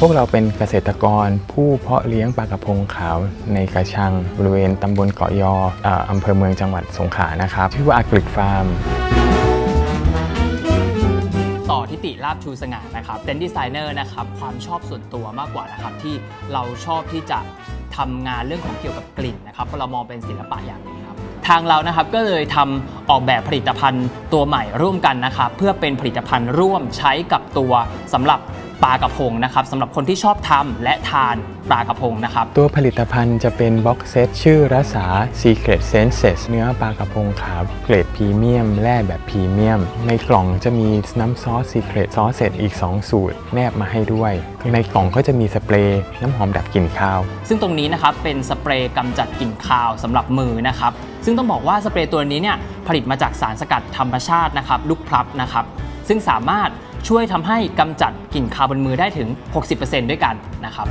พวกเราเป็นเกษตรกรผู้เพาะเลี้ยงปลากระพงขาวในกระชังบริเวณตำบลเกาะยออ่อำเภอเมืองจังหวัดสงขลานะครับชื่อว่าอากฤษฟาร์ม ต่อทิติลาบชูสง่านะครับเป็นดีไซเนอร์นะครับความชอบส่วนตัวมากกว่านะครับที่เราชอบที่จะทำงานเรื่องของเกี่ยวกับกลิ่นนะครับเพราะเรามองเป็นศิลปะอย่างหนึ่งครับทางเรานะครับก็เลยทำออกแบบผลิตภัณฑ์ตัวใหม่ร่วมกันนะครับเพื่อเป็นผลิตภัณฑ์ร่วมใช้กับตัวสำหรับ ปลากระพงนะครับสำหรับคนที่ชอบทำและทานปลากระพงนะครับ ตัวผลิตภัณฑ์จะเป็นบ็อกเซตชื่อรัษา Secret Senses เนื้อปลากระพงขาวเกรดพรีเมียมแร่แบบพรีเมียม ในกล่องจะมีน้ำซอส Secret ซอสเสร็จอีก 2 สูตร แนบมาให้ด้วย ในกล่องก็จะมีสเปรย์น้ำหอมดับกลิ่นคาว ซึ่งตรงนี้นะครับเป็นสเปรย์กำจัดกลิ่นคาวสำหรับมือนะครับซึ่งต้องบอกว่าสเปรย์ตัวนี้เนี่ยผลิตมาจากสารสกัดธรรมชาตินะครับลูกพลับนะครับซึ่งสามารถ ช่วยทำให้กำจัดกลิ่นคาวบนมือได้ถึง 60%ด้วยกันนะครับ